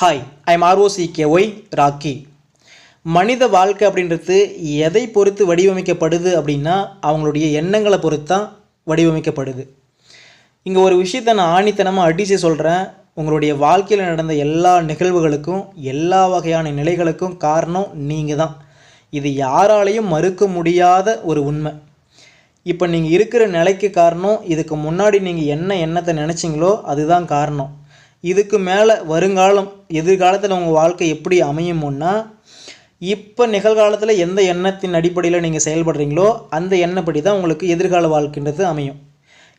Hi I'm R O C K Y Rocky மனித வாழ்க்கை அப்படின்றது எதை பொறுத்து வடிவமைக்கப்படுது அப்படின்னா அவங்களுடைய எண்ணங்களை பொறுத்து தான் வடிவமைக்கப்படுது. இங்கே ஒரு விஷயத்தை நான் ஆணித்தனமாக அடித்து சொல்கிறேன் உங்களுடைய வாழ்க்கையில் நடந்த எல்லா நிகழ்வுகளுக்கும் எல்லா வகையான நிலைகளுக்கும் காரணம் நீங்கள் தான் இது யாராலையும் மறுக்க முடியாத ஒரு உண்மை. இப்போ நீங்கள் இருக்கிற நிலைக்கு காரணம் இதுக்கு முன்னாடி நீங்கள் என்ன எண்ணத்தை நினச்சிங்களோ அதுதான் காரணம். இதுக்கு மேலே வருங்காலம் எதிர்காலத்தில் உங்கள் வாழ்க்கை எப்படி அமையும்னா இப்போ நிகழ்காலத்தில் எந்த எண்ணத்தின் அடிப்படையில் நீங்கள் செயல்படுறீங்களோ அந்த எண்ணப்படி தான் உங்களுக்கு எதிர்கால வாழ்க்கைன்றது அமையும்.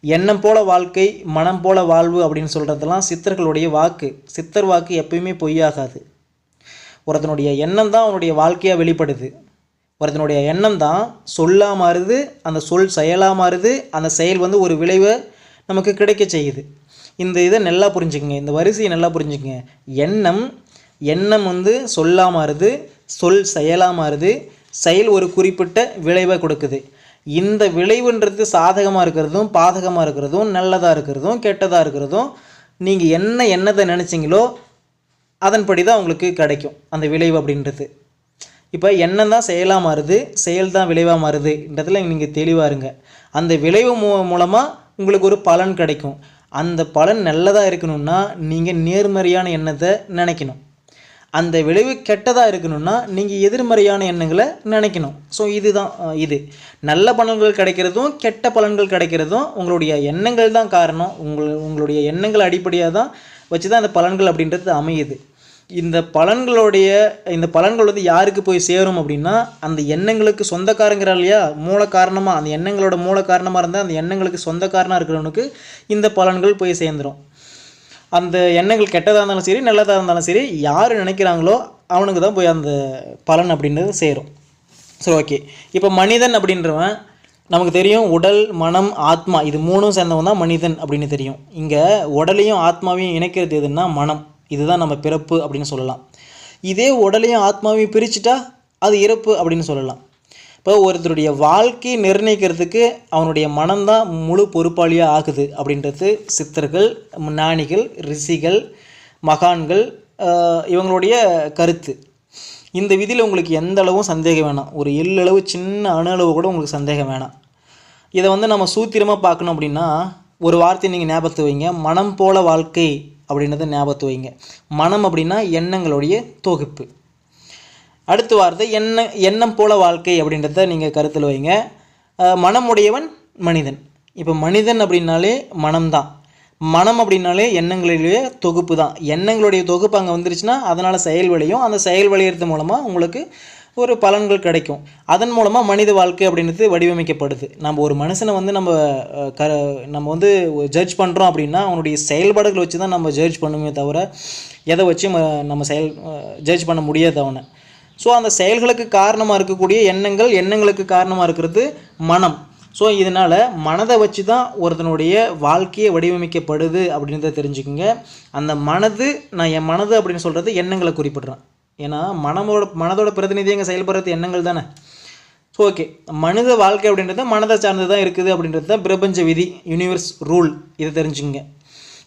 எண்ணம் போல வாழ்க்கை மனம் போல வாழ்வு அப்படின்னு சொல்கிறதெல்லாம் சித்தர்களுடைய வாக்கு. சித்தர் வாக்கு எப்பயுமே பொய்யாகாது. ஒருத்தனுடைய எண்ணம் தான் அவனுடைய வாழ்க்கையாக வெளிப்படுது. ஒருத்தனுடைய எண்ணம் தான் சொல்லாக மாறுது அந்த சொல் செயலாக மாறுது அந்த செயல் வந்து ஒரு விளைவை நமக்கு கிடைக்க செய்யுது. இந்த இதை நல்லா புரிஞ்சுக்குங்க. இந்த வரிசையை நல்லா புரிஞ்சுக்குங்க. எண்ணம் எண்ணம் வந்து சொல்லாக மாறுது சொல் செயலாக மாறுது செயல் ஒரு குறிப்பிட்ட விளைவை கொடுக்குது. இந்த விளைவுன்றது சாதகமாக இருக்கிறதும் பாதகமாக இருக்கிறதும் நல்லதாக இருக்கிறதும் கெட்டதாக இருக்கிறதும் நீங்கள் என்ன எண்ணத்தை நினச்சிங்களோ அதன்படி தான் உங்களுக்கு கிடைக்கும் அந்த விளைவு அப்படின்றது. இப்போ எண்ணம் தான் செயலாக மாறுது செயல் தான் விளைவாக மாறுதுன்றதில் நீங்கள் தெளிவாக இருங்க. அந்த விளைவு மூ மூலமாக உங்களுக்கு ஒரு பலன் கிடைக்கும். அந்த பலன் நல்லதாக இருக்கணும்னா நீங்கள் நேர்மறையான எண்ணத்தை நினைக்கணும். அந்த விளைவு கெட்டதாக இருக்கணும்னா நீங்கள் எதிர்மறையான எண்ணங்களை நினைக்கணும். ஸோ இதுதான் இது. நல்ல பலன்கள் கிடைக்கிறதும் கெட்ட பலன்கள் கிடைக்கிறதும் உங்களுடைய எண்ணங்கள் தான் காரணம். உங்கள் உங்களுடைய எண்ணங்கள் அடிப்படையாக தான் வச்சு தான் அந்த பலன்கள் அப்படின்றது அமையுது. இந்த பலன்களுடைய இந்த பலன்கள் வந்து யாருக்கு போய் சேரும் அப்படின்னா அந்த எண்ணங்களுக்கு சொந்தக்காரங்கிற இல்லையா? மூல காரணமாக அந்த எண்ணங்களோட மூல காரணமாக இருந்தால் அந்த எண்ணங்களுக்கு சொந்தக்காரனாக இருக்கிறவனுக்கு இந்த பலன்கள் போய் சேர்ந்துடும் அந்த எண்ணங்கள் கெட்டதாக இருந்தாலும் சரி நல்லதாக இருந்தாலும் சரி யார் நினைக்கிறாங்களோ அவனுக்கு தான் போய் அந்த பலன் அப்படின்றது சேரும். சரி ஓகே. இப்போ மனிதன் அப்படின்றவன் நமக்கு தெரியும் உடல் மனம் ஆத்மா இது மூணும் சேர்ந்தவன் தான் மனிதன் அப்படின்னு தெரியும். இங்கே உடலையும் ஆத்மாவையும் இணைக்கிறது எதுன்னா மனம். இதுதான் நம்ம பிறப்பு அப்படின்னு சொல்லலாம். இதே உடலையும் ஆத்மாவையும் பிரிச்சுட்டா அது இறப்பு அப்படின்னு சொல்லலாம். இப்போ ஒருத்தருடைய வாழ்க்கையை நிர்ணயிக்கிறதுக்கு அவனுடைய மனம்தான் முழு பொறுப்பாளியாக ஆகுது அப்படின்றது சித்தர்கள் ஞானிகள் ரிஷிகள் மகான்கள் இவங்களுடைய கருத்து. இந்த விதியில் உங்களுக்கு எந்த அளவும் சந்தேகம் வேணாம். ஒரு எள்ளளவு சின்ன அணு அளவு கூட உங்களுக்கு சந்தேகம் வேணாம். இதை வந்து நம்ம சூத்திரமாக பார்க்கணும் அப்படின்னா ஒரு வார்த்தை நீங்கள் ஞாபகத்து வைங்க. மனம் போல வாழ்க்கை அப்படின்றத ஞாபகத்து வைங்க. மனம் அப்படின்னா எண்ணங்களுடைய தொகுப்பு. அடுத்த வார்த்தை எண்ண எண்ணம் போல வாழ்க்கை அப்படின்றத நீங்கள் கருத்தில் வைங்க. மனமுடையவன் மனிதன். இப்போ மனிதன் அப்படின்னாலே மனம்தான். மனம் அப்படின்னாலே எண்ணங்களுடைய தொகுப்பு தான். எண்ணங்களுடைய தொகுப்பு அங்கே வந்துருச்சுன்னா அதனால் செயல் விளையும். அந்த செயல் விளையிறது மூலமாக உங்களுக்கு ஒரு பலன்கள் கிடைக்கும். அதன் மூலமாக மனித வாழ்க்கை அப்படின்றது வடிவமைக்கப்படுது. நம்ம ஒரு மனுஷனை வந்து நம்ம க நம்ம வந்து ஜட்ஜ் பண்ணுறோம் அப்படின்னா அவனுடைய செயல்பாடுகள் வச்சு தான் நம்ம ஜட்ஜ் பண்ணுமே தவிர எதை வச்சு ம- நம்ம செயல் ஜட்ஜ் பண்ண முடியாது அவனை. ஸோ அந்த செயல்களுக்கு காரணமாக இருக்கக்கூடிய எண்ணங்கள் எண்ணங்களுக்கு காரணமாக இருக்கிறது மனம். ஸோ இதனால் மனதை வச்சு தான் ஒருத்தனுடைய வாழ்க்கையை வடிவமைக்கப்படுது அப்படின்றத தெரிஞ்சுக்கோங்க. அந்த மனது நான் என் மனது அப்படின்னு சொல்கிறது எண்ணங்களை குறிப்பிடுறேன். ஏன்னா மனமோட மனதோட பிரதிநிதி அங்கே செயல்படுறது எண்ணங்கள் தானே? ஸோ ஓகே மனித வாழ்க்கை அப்படின்றது மனதை சார்ந்து தான் இருக்குது அப்படின்றது தான் பிரபஞ்ச விதி யூனிவர்ஸ் ரூல் இதை தெரிஞ்சுங்க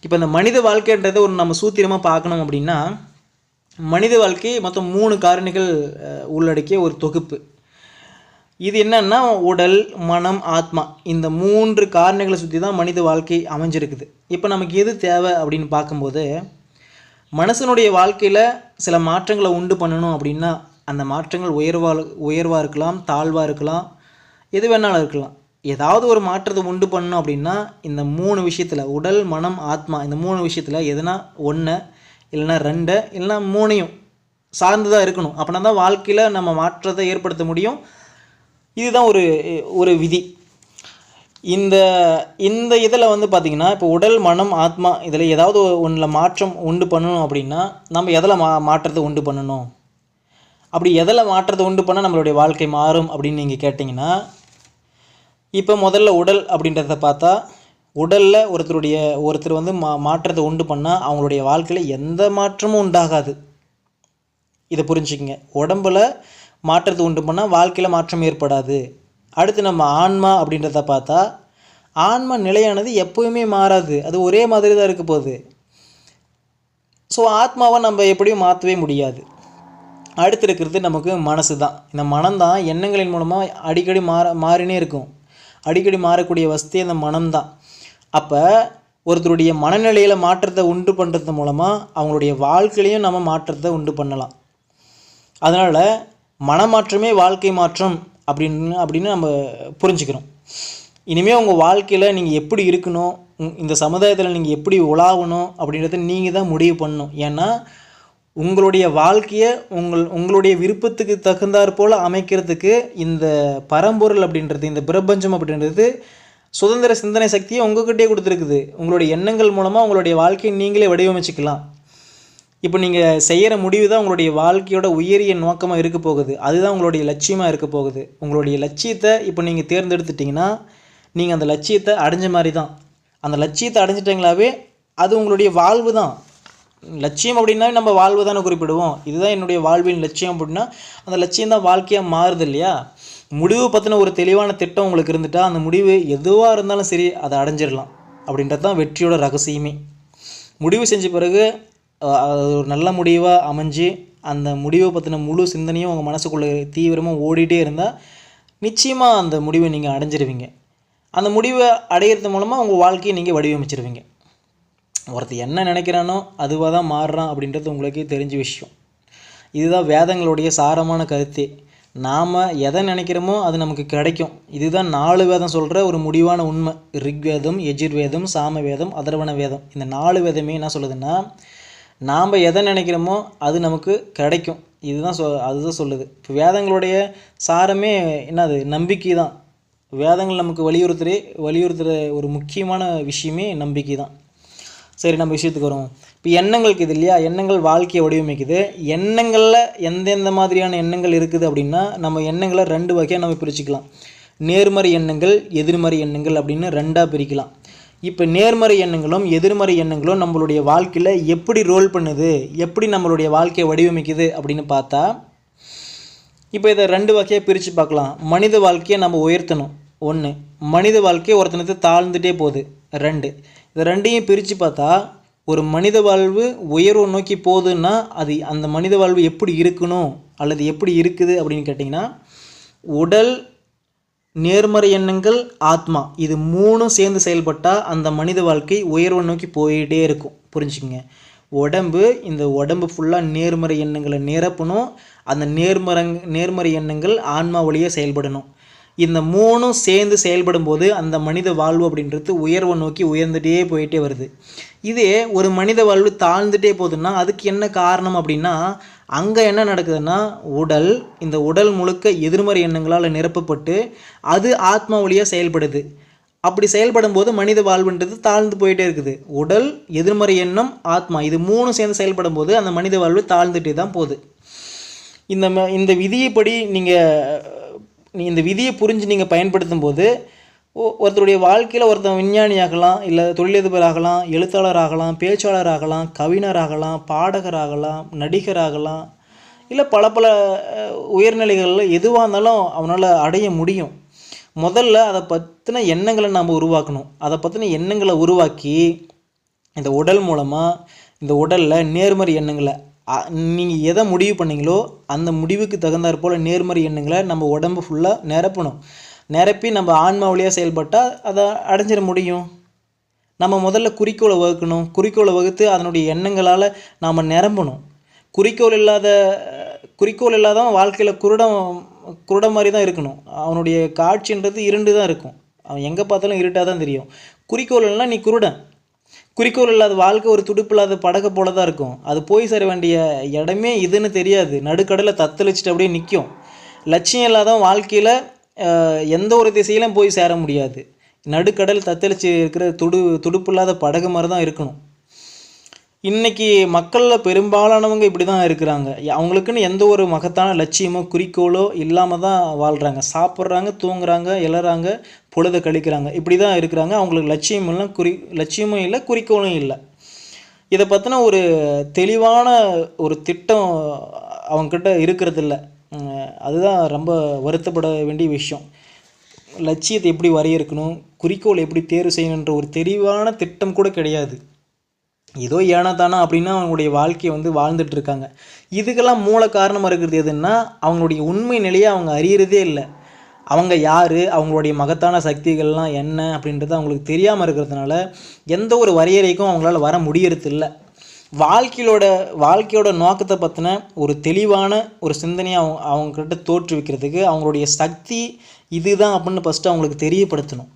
இப்போ இந்த மனித வாழ்க்கைன்றதை ஒரு நம்ம சூத்திரமாக பார்க்கணும் அப்படின்னா மனித வாழ்க்கை மொத்தம் மூணு காரணிகள் உள்ளடக்கிய ஒரு தொகுப்பு. இது என்னன்னா உடல் மனம் ஆத்மா. இந்த மூன்று காரணிகளை சுற்றி தான் மனித வாழ்க்கை அமைஞ்சிருக்குது. இப்போ நமக்கு எது தேவை அப்படின்னு பார்க்கும்போது மனுஷனுடைய வாழ்க்கையில் சில மாற்றங்களை உண்டு பண்ணணும் அப்படின்னா அந்த மாற்றங்கள் உயர்வா உயர்வாக இருக்கலாம் தாழ்வாக இருக்கலாம் எது வேணாலும் இருக்கலாம். ஏதாவது ஒரு மாற்றத்தை உண்டு பண்ணணும் அப்படின்னா இந்த மூணு விஷயத்தில் உடல் மனம் ஆத்மா இந்த மூணு விஷயத்தில் எதுனா ஒன்று இல்லைன்னா ரெண்டு இல்லைன்னா மூணையும் சார்ந்து தான் இருக்கணும். அப்படின்னா தான் வாழ்க்கையில் நம்ம மாற்றத்தை ஏற்படுத்த முடியும். இதுதான் ஒரு ஒரு விதி. இந்த இந்த இதில் வந்து பார்த்திங்கன்னா இப்போ உடல் மனம் ஆத்மா இதில் ஏதாவது ஒன்றில் மாற்றம் உண்டு பண்ணணும் அப்படின்னா நம்ம எதில் மா மாற்றத்தை உண்டு பண்ணணும்? அப்படி எதில் மாற்றத்தை உண்டு பண்ணால் நம்மளுடைய வாழ்க்கை மாறும் அப்படின்னு நீங்கள் கேட்டிங்கன்னா இப்போ முதல்ல உடல் அப்படின்றத பார்த்தா உடலில் ஒருத்தருடைய ஒருத்தர் வந்து மா மாற்றத்தை உண்டு பண்ணால் அவங்களுடைய வாழ்க்கையில் எந்த மாற்றமும் உண்டாகாது. இதை புரிஞ்சுக்கங்க. உடம்பில் மாற்றத்தை உண்டு பண்ணால் வாழ்க்கையில் மாற்றம் ஏற்படாது. அடுத்து நம்ம ஆன்மா அப்படின்றத பார்த்தா ஆன்மா நிலையானது எப்போவுமே மாறாது. அது ஒரே மாதிரி தான் இருக்க போகுது. ஸோ ஆத்மாவை நம்ம எப்படியும் மாற்றவே முடியாது. அடுத்து இருக்கிறது நமக்கு மனசு தான். இந்த மனம்தான் எண்ணங்களின் மூலமாக அடிக்கடி மாற மாறினே இருக்கும். அடிக்கடி மாறக்கூடிய வசதி அந்த மனம்தான் அப்போ ஒருத்தருடைய மனநிலையில் மாற்றத்தை உண்டு பண்ணுறது மூலமாக அவங்களுடைய வாழ்க்கையிலையும் நம்ம மாற்றத்தை உண்டு பண்ணலாம். அதனால் மனமாற்றமே வாழ்க்கை மாற்றம். அப்படின்னு அப்படின்னு நம்ம புரிஞ்சுக்கிறோம். இனிமேல் உங்கள் வாழ்க்கையில் நீங்கள் எப்படி இருக்கணும் உங்- இந்த சமுதாயத்தில் நீங்கள் எப்படி உலாவணும் அப்படின்றத நீங்கள் தான் முடிவு பண்ணணும். ஏன்னா உங்களுடைய வாழ்க்கையை உங்கள் உங்களுடைய விருப்பத்துக்கு தகுந்தாற் போல் அமைக்கிறதுக்கு இந்த பரம்பொருள் அப்படின்றது இந்த பிரபஞ்சம் அப்படின்றது சுதந்திர சிந்தனை சக்தியை உங்ககிட்டே கொடுத்துருக்குது. உங்களுடைய எண்ணங்கள் மூலமாக உங்களுடைய வாழ்க்கையை நீங்களே வடிவமைச்சிக்கலாம். இப்போ நீங்கள் செய்கிற முடிவு தான் உங்களுடைய வாழ்க்கையோட உயரிய நோக்கமாக இருக்க போகுது. அதுதான் உங்களுடைய லட்சியமாக இருக்க போகுது. உங்களுடைய லட்சியத்தை இப்போ நீங்கள் தேர்ந்தெடுத்துட்டிங்கன்னா நீங்கள் அந்த லட்சியத்தை அடைஞ்ச மாதிரி தான். அந்த லட்சியத்தை அடைஞ்சிட்டிங்களாவே அது உங்களுடைய வாழ்வு தான். லட்சியம் அப்படின்னா நம்ம வாழ்வு தானே குறிப்பிடுவோம். இதுதான் என்னுடைய வாழ்வின் லட்சியம் அப்படின்னா அந்த லட்சியம் தான் வாழ்க்கையாக மாறுது இல்லையா? முடிவு பற்றின ஒரு தெளிவான திட்டம் உங்களுக்கு இருந்துட்டால் அந்த முடிவு எதுவாக இருந்தாலும் சரி அதை அடைஞ்சிடலாம். அப்படின்றது தான் வெற்றியோட ரகசியமே. முடிவு செஞ்ச பிறகு அது ஒரு நல்ல முடிவாக அமைஞ்சு அந்த முடிவை பற்றின முழு சிந்தனையும் உங்கள் மனசுக்குள்ளே தீவிரமாக ஓடிட்டே இருந்தால் நிச்சயமாக அந்த முடிவை நீங்கள் அடைஞ்சிருவீங்க. அந்த முடிவை அடையிறது மூலமாக உங்கள் வாழ்க்கையை நீங்கள் வடிவமைச்சிருவீங்க. ஒருத்தர் என்ன நினைக்கிறானோ அதுவாக தான் மாறுறான் அப்படின்றது உங்களுக்கே தெரிஞ்ச விஷயம். இதுதான் வேதங்களுடைய சாரமான கருத்தே. நாம் எதை நினைக்கிறோமோ அது நமக்கு கிடைக்கும். இதுதான் நாலு வேதம் சொல்கிற ஒரு முடிவான உண்மை. ரிக்வேதம் எஜுர்வேதம் சாமவேதம் அதர்வண வேதம் இந்த நாலு வேதமே என்ன சொல்லுதுன்னா நாம் எதை நினைக்கிறோமோ அது நமக்கு கிடைக்கும். இதுதான் சொ அதுதான் சொல்லுது. இப்போ வேதங்களுடைய சாரமே என்னது? நம்பிக்கை தான் வேதங்கள் நமக்கு வலியுறுத்துகிற வலியுறுத்துகிற ஒரு முக்கியமான விஷயமே நம்பிக்கை தான் சரி நம்ம விஷயத்துக்கு வருவோம். இப்போ எண்ணங்களுக்கு இது இல்லையா? எண்ணங்கள் வாழ்க்கையை வடிவமைக்குது. எண்ணங்களில் எந்தெந்த மாதிரியான எண்ணங்கள் இருக்குது அப்படின்னா நம்ம எண்ணங்களை ரெண்டு வகையாக நம்ம பிரிச்சுக்கலாம். நேர்மறை எண்ணங்கள் எதிர்மறை எண்ணங்கள் அப்படின்னு ரெண்டாக பிரிக்கலாம். இப்போ நேர்மறை எண்ணங்களும் எதிர்மறை எண்ணங்களும் நம்மளுடைய வாழ்க்கையில் எப்படி ரோல் பண்ணுது? எப்படி நம்மளுடைய வாழ்க்கையை வடிவமைக்குது அப்படின்னு பார்த்தா இப்போ இதை ரெண்டு வகையாக பிரித்து பார்க்கலாம். மனித வாழ்க்கையை நம்ம உயர்த்தணும். ஒன்று மனித வாழ்க்கையை ஒருத்தனுக்கு தாழ்ந்துட்டே போகுது. ரெண்டு இது ரெண்டையும் பிரித்து பார்த்தா ஒரு மனித வாழ்வு உயர்வை நோக்கி போகுதுன்னா அது அந்த மனித வாழ்வு எப்படி இருக்கணும்? அல்லது எப்படி இருக்குது அப்படின்னு கேட்டிங்கன்னா உடல் நேர்மறை எண்ணங்கள் ஆத்மா. இது மூணும் சேர்ந்து செயல்பட்டால் அந்த மனித வாழ்க்கை உயர்வை நோக்கி போயிட்டே இருக்கும். புரிஞ்சுக்கங்க? உடம்பு இந்த உடம்பு ஃபுல்லாக நேர்மறை எண்ணங்களை நிரப்பணும். அந்த நேர்மறை நேர்மறை எண்ணங்கள் ஆன்மா வழியாக செயல்படணும். இந்த மூணும் சேர்ந்து செயல்படும் போது அந்த மனித வாழ்வு அப்படின்றது உயர்வை நோக்கி உயர்ந்துகிட்டே போயிட்டே வருது. இதே ஒரு மனித வாழ்வு தாழ்ந்துட்டே போகுதுன்னா அதுக்கு என்ன காரணம் அப்படின்னா அங்கே என்ன நடக்குதுன்னா உடல் இந்த உடல் முழுக்க எதிர்மறை எண்ணங்களால் நிரப்பப்பட்டு அது ஆத்மா வழியாக செயல்படுது. அப்படி செயல்படும் போது மனித வாழ்வுன்றது தாழ்ந்து போயிட்டே இருக்குது. உடல் எதிர்மறை எண்ணம் ஆத்மா இது மூணும் சேர்ந்து செயல்படும் போது அந்த மனித வாழ்வு தாழ்ந்துட்டே தான் போகுது. இந்த ம- இந்த விதியைப்படி நீங்கள் இந்த விதியை புரிஞ்சு நீங்கள் பயன்படுத்தும் போது ஒருத்தருடைய வாழ்க்கையில் ஒருத்தன் விஞ்ஞானி ஆகலாம் இல்லை தொழிலதிபர் ஆகலாம் எழுத்தாளர் ஆகலாம் பேச்சாளர் ஆகலாம் கவிஞர் ஆகலாம் பாடகர் ஆகலாம் நடிகர் ஆகலாம் இல்லை பல பல உயர்நிலைகளில் எதுவாக இருந்தாலும் அவனால் அடைய முடியும். முதல்ல அதை பற்றின எண்ணங்களை நாம் உருவாக்கணும். அதை பற்றின எண்ணங்களை உருவாக்கி இந்த உடல் மூலமாக இந்த உடலில் நேர்மறை எண்ணங்களை நீங்கள் எதை முடிவு பண்ணீங்களோ அந்த முடிவுக்கு தகுந்தாற் போல் நேர்மறை எண்ணங்களை நம்ம உடம்பு ஃபுல்லாக நிரப்பணும். நிரப்பி நம்ம ஆன்மா வழியாக செயல்பட்டால் அதை அடைஞ்சிட முடியும். நம்ம முதல்ல குறிக்கோளை வகுக்கணும். குறிக்கோளை வகுத்து அதனுடைய எண்ணங்களால் நாம் நிரம்பணும். குறிக்கோள் இல்லாத குறிக்கோள் இல்லாதவன் வாழ்க்கையில் குருடம் குருடம் மாதிரி தான் இருக்கணும். அவனுடைய காட்சின்றது இருண்டு தான் இருக்கும். அவன் எங்கே பார்த்தாலும் இருட்டாக தான் தெரியும். குறிக்கோள் இல்லைன்னா நீ குருடன். குறிக்கோள் இல்லாத வாழ்க்கை ஒரு துடுப்பு இல்லாத படகை போல தான் இருக்கும். அது போய் சேர வேண்டிய இடமே இதுன்னு தெரியாது. நடுக்கடலை தத்தளிச்சுட்டு அப்படியே நிற்கும் லட்சியம் இல்லாதவன் வாழ்க்கையில் எந்த ஒரு திசையிலும் போய் சேர முடியாது. நடுக்கடல் தத்தளிச்சு இருக்கிற துடு துடுப்பு இல்லாத படகு மாதிரி தான் இருக்கணும். இன்றைக்கி மக்களில் பெரும்பாலானவங்க இப்படி தான் இருக்கிறாங்க. அவங்களுக்குன்னு எந்த ஒரு மகத்தான லட்சியமோ குறிக்கோளோ இல்லாமல் தான் வாழ்கிறாங்க சாப்பிட்றாங்க தூங்குறாங்க இளறாங்க பொழுத கழிக்கிறாங்க. இப்படி தான் இருக்கிறாங்க. அவங்களுக்கு லட்சியம் இல்லை குறி லட்சியமும் இல்லை குறிக்கோளும் இல்லை. இதை பற்றின ஒரு தெளிவான ஒரு திட்டம் அவங்கக்கிட்ட இருக்கிறதில்ல. அதுதான் ரொம்ப வருத்தப்பட வேண்டிய விஷயம். லட்சியத்தை எப்படி வரையறுக்கணும்? குறிக்கோள் எப்படி தேர்வு செய்யணுன்ற ஒரு தெளிவான திட்டம் கூட கிடையாது. ஏதோ ஏனா தானா அப்படின்னா அவங்களுடைய வாழ்க்கையை வந்து வாழ்ந்துட்டு இருக்காங்க. இதுக்கெல்லாம் மூல காரணமாக இருக்கிறது எதுன்னா அவங்களுடைய உண்மை நிலையை அவங்க அறியறதே இல்லை. அவங்க யார்? அவங்களுடைய மகத்தான சக்திகள்லாம் என்ன அப்படின்றது அவங்களுக்கு தெரியாமல் இருக்கிறதுனால எந்த ஒரு வரையறைக்கும் அவங்களால வர முடியறதில்லை. வாழ்க்கையோட வாழ்க்கையோட நோக்கத்தை பற்றின ஒரு தெளிவான ஒரு சிந்தனையை அவங்க அவங்கக்கிட்ட தோற்றுவிக்கிறதுக்கு அவங்களுடைய சக்தி இதுதான் அப்படின்னு ஃபஸ்ட்டு அவங்களுக்கு தெரியப்படுத்தணும்.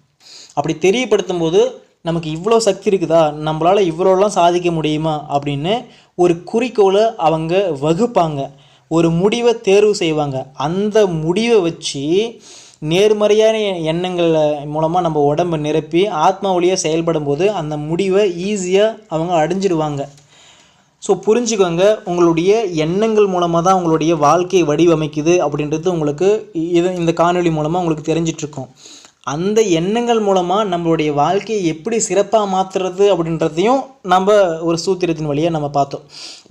அப்படி தெரியப்படுத்தும் போது நமக்கு இவ்வளோ சக்தி இருக்குதா? நம்மளால் இவ்வளோலாம் சாதிக்க முடியுமா? அப்படின்னு ஒரு குறிக்கோளை அவங்க வகுப்பாங்க. ஒரு முடிவை தேர்வு செய்வாங்க. அந்த முடிவை வச்சு நேர்மறையான எண்ணங்கள் மூலமாக நம்ம உடம்பை நிரப்பி ஆத்மா வழியாக செயல்படும் போது அந்த முடிவை ஈஸியாக அவங்க அடைஞ்சிடுவாங்க ஸோ புரிஞ்சுக்கோங்க உங்களுடைய எண்ணங்கள் மூலமாக தான் உங்களுடைய வாழ்க்கை வடிவமைக்குது அப்படின்றது உங்களுக்கு இது இந்த காணொளி மூலமாக உங்களுக்கு தெரிஞ்சிட்ருக்கோம். அந்த எண்ணங்கள் மூலமாக நம்மளுடைய வாழ்க்கையை எப்படி சிறப்பாக மாற்றுறது அப்படின்றதையும் நம்ம ஒரு சூத்திரத்தின் வழியாக நம்ம பார்த்தோம்.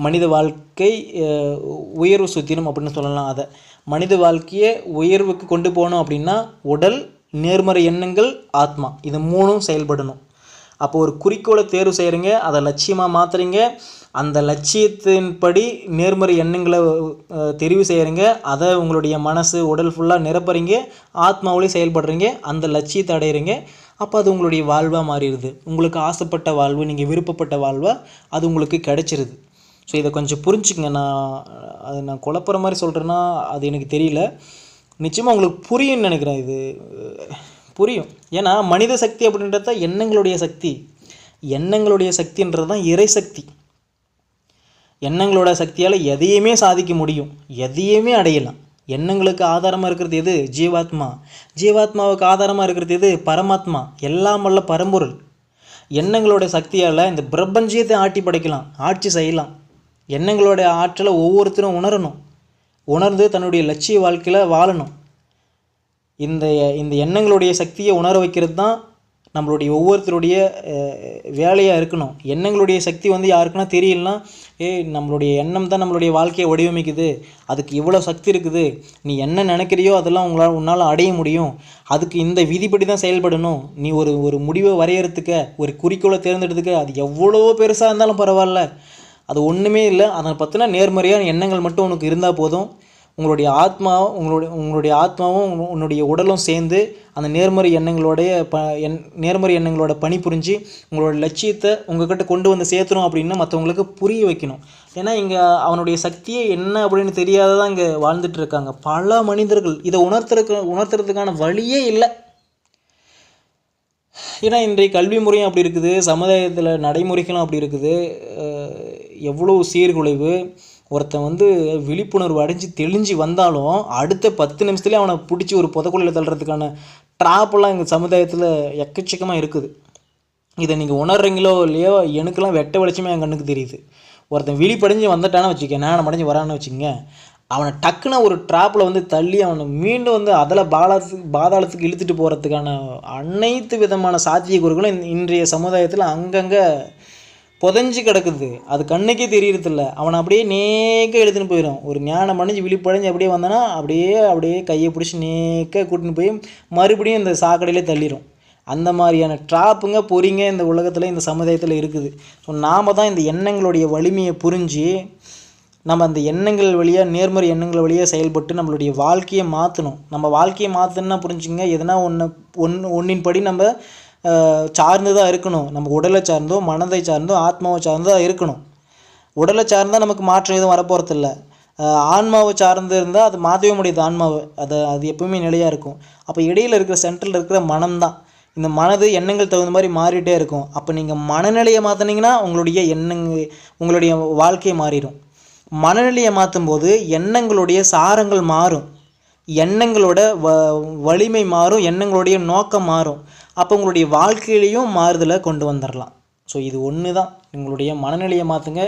மனித வாழ்க்கை உயர்வு சூத்திரம் அப்படின்னு சொல்லலாம் அதை. மனித வாழ்க்கையை உயர்வுக்கு கொண்டு போகணும் அப்படின்னா உடல் நேர்மறை எண்ணங்கள் ஆத்மா இது மூணும் செயல்படணும். அப்போ ஒரு குறிக்கோளை தேர்வு செய்கிறீங்க அதை லட்சியமாக மாற்றுறீங்க அந்த லட்சியத்தின்படி நேர்மறை எண்ணங்களை தெரிவு செய்கிறீங்க அதை உங்களுடைய மனசு உடல் ஃபுல்லாக நிரப்புறீங்க. ஆத்மாவிலையும் செயல்படுறீங்க. அந்த லட்சியத்தை அடையிறீங்க. அப்போ அது உங்களுடைய வாழ்வாக மாறிடுது. உங்களுக்கு ஆசைப்பட்ட வாழ்வு நீங்கள் விருப்பப்பட்ட வாழ்வாக அது உங்களுக்கு கிடைச்சிருது. ஸோ இதை கொஞ்சம் புரிஞ்சுக்கங்க. நான் அது நான் குழப்புற மாதிரி சொல்கிறேன்னா அது எனக்கு தெரியல. நிச்சயமாக உங்களுக்கு புரியும்னு நினைக்கிறேன் இது. புரியும். ஏன்னா மனித சக்தி அப்படின்றத எண்ணங்களுடைய சக்தி. எண்ணங்களுடைய சக்தின்றது தான் இறை சக்தி. எண்ணங்களோட சக்தியால் எதையுமே சாதிக்க முடியும். எதையுமே அடையலாம். எண்ணங்களுக்கு ஆதாரமாக இருக்கிறது எது? ஜீவாத்மா. ஜீவாத்மாவுக்கு ஆதாரமாக இருக்கிறது எது? பரமாத்மா. எல்லாம் வல்ல பரம்பொருள். எண்ணங்களோட சக்தியால் இந்த பிரபஞ்சத்தை ஆட்டி படைக்கலாம். ஆட்சி செய்யலாம். எண்ணங்களோட ஆற்றலை ஒவ்வொருத்தரும் உணரணும். உணர்ந்து தன்னுடைய லட்சிய வாழ்க்கையில் வாழணும். இந்த இந்த எண்ணங்களுடைய சக்தியை உணர வைக்கிறது தான் நம்மளுடைய ஒவ்வொருத்தருடைய வேலையாக இருக்கணும். எண்ணங்களுடைய சக்தி வந்து யாருக்குன்னா தெரியலனா ஏய் நம்மளுடைய எண்ணம் தான் நம்மளுடைய வாழ்க்கையை வடிவமைக்குது. அதுக்கு இவ்வளோ சக்தி இருக்குது. நீ என்ன நினைக்கிறியோ அதெல்லாம் உங்களால் உன்னால் அடைய முடியும். அதுக்கு இந்த விதிப்படி தான் செயல்படணும். நீ ஒரு ஒரு முடிவை வரையறதுக்க ஒரு குறிக்கோளை தேர்ந்தெடுத்துக்க அது எவ்வளோ பெருசாக இருந்தாலும் பரவாயில்ல. அது ஒன்றுமே இல்லை. அதை பற்றின நேர்மறையான எண்ணங்கள் மட்டும் உனக்கு இருந்தால் போதும். உங்களுடைய ஆத்மா உங்களுடைய உங்களுடைய ஆத்மாவும் உன்னுடைய உடலும் சேர்ந்து அந்த நேர்மறை எண்ணங்களோடைய ப எண் நேர்மறை எண்ணங்களோட பணி புரிஞ்சு உங்களோட லட்சியத்தை உங்கள்கிட்ட கொண்டு வந்து சேர்த்துணும் அப்படின்னு மற்றவங்களுக்கு புரிய வைக்கணும். ஏன்னா இங்கே அவனுடைய சக்தியே என்ன அப்படின்னு தெரியாததான் இங்கே வாழ்ந்துட்டு இருக்காங்க. பல மனிதர்கள் இதை உணர்த்துறதுக்கு உணர்த்துறதுக்கான வழியே இல்லை. ஏன்னா இன்றைய கல்வி முறையும் அப்படி இருக்குது சமுதாயத்தில் நடைமுறைகளும் அப்படி இருக்குது. எவ்வளோ சீர்குலைவு ஒருத்தன் வந்து விழிப்புணர்வு அடைஞ்சு தெளிஞ்சு வந்தாலும் அடுத்த பத்து நிமிஷத்துலேயே அவனை பிடிச்சி ஒரு புதக்குழியில் தள்ளுறதுக்கான ட்ராப்பெல்லாம் எங்கள் சமுதாயத்தில் எக்கச்சக்கமாக இருக்குது. இதை நீங்கள் உணர்றீங்களோ இல்லையோ எனக்கெல்லாம் வெட்ட வெளிச்சமே என் கண்ணுக்கு தெரியுது. ஒருத்தன் விழிப்படைஞ்சு வந்துட்டான்னு வச்சுக்க நான் அடைஞ்சு வரான்னு வச்சுக்கங்க அவனை டக்குன்னு ஒரு ட்ராப்பில் வந்து தள்ளி அவனை மீண்டும் வந்து அதில் பாலாத்துக்கு பாதாளத்துக்கு இழுத்துட்டு போகிறதுக்கான அனைத்து விதமான சாத்தியக்கூறுகளும் இன்றைய சமுதாயத்தில் அங்கங்கே புதஞ்சி கிடக்குது. அது கண்ணுக்கே தெரியறதில்ல. அவனை அப்படியே நேக்க எடுத்துன்னு போயிடும். ஒரு ஞானம் அடைஞ்சு விழிப்படைஞ்சு அப்படியே வந்தானா அப்படியே அப்படியே கையை பிடிச்சி நேக்க கூட்டின்னு போய் மறுபடியும் இந்த சாக்கடையிலே தள்ளிடும் அந்த மாதிரியான ட்ராப்புங்க பொறிங்க இந்த உலகத்தில் இந்த சமுதாயத்தில் இருக்குது. ஸோ நாம் தான் இந்த எண்ணங்களுடைய வலிமையை புரிஞ்சு நம்ம அந்த எண்ணங்கள் வழியாக நேர்மறை எண்ணங்கள் வழியாக செயல்பட்டு நம்மளுடைய வாழ்க்கையை மாற்றணும் நம்ம வாழ்க்கையை மாற்றணும்னா புரிஞ்சுங்க எதனா ஒன்று ஒன்று ஒன்றின் படி நம்ம சார்ந்து தான் இருக்கணும். நம்ம உடலை சார்ந்தோ மனதை சார்ந்தோ ஆத்மாவை சார்ந்தோ தான் இருக்கணும். உடலை சார்ந்தால் நமக்கு மாற்றம் எதுவும் வரப்போகிறதில்ல ஆன்மாவை சார்ந்து இருந்தால் அது மாற்றவே முடியாது ஆன்மாவை. அது அது எப்பவுமே நிலையாக இருக்கும். அப்போ இடையில இருக்கிற சென்ட்ரல் இருக்கிற மனம்தான். இந்த மனது எண்ணங்கள் தகுந்த மாதிரி மாறிட்டே இருக்கும். அப்போ நீங்கள் மனநிலையை மாற்றினீங்கன்னா உங்களுடைய எண்ணங்கள் உங்களுடைய வாழ்க்கையை மாறிடும். மனநிலையை மாற்றும் போது எண்ணங்களுடைய சாரங்கள் மாறும். எண்ணங்களோட வ வலிமை மாறும். எண்ணங்களுடைய நோக்கம் மாறும். அப்போ உங்களுடைய வாழ்க்கையிலையும் மாறுதலை கொண்டு வந்துடலாம் ஸோ இது ஒன்று தான் உங்களுடைய மனநிலையை மாற்றுங்க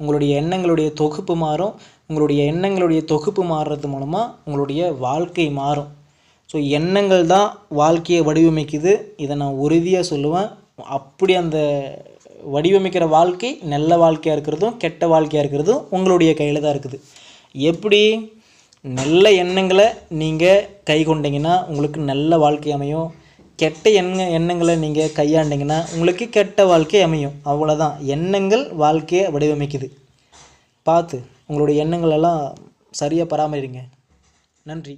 உங்களுடைய எண்ணங்களுடைய தொகுப்பு மாறும். உங்களுடைய எண்ணங்களுடைய தொகுப்பு மாறுறது மூலமாக உங்களுடைய வாழ்க்கை மாறும். ஸோ எண்ணங்கள் தான் வாழ்க்கையை வடிவமைக்குது. இதை நான் உறுதியாக சொல்லுவேன். அப்படி அந்த வடிவமைக்கிற வாழ்க்கை நல்ல வாழ்க்கையாக இருக்கிறதும் கெட்ட வாழ்க்கையாக இருக்கிறதும் உங்களுடைய கையில் தான் இருக்குது. எப்படி? நல்ல எண்ணங்களை நீங்கள் கை கொண்டீங்கன்னா உங்களுக்கு நல்ல வாழ்க்கை அமையும். கெட்ட எண்ண எண்ணங்களை நீங்கள் கையாண்டிங்கன்னா உங்களுக்கு கெட்ட வாழ்க்கை அமையும். அவ்வளோதான் எண்ணங்கள் வாழ்க்கையை வடிவமைக்குது. பார்த்து உங்களுடைய எண்ணங்களெல்லாம் சரியாக பராமரிங்க. நன்றி.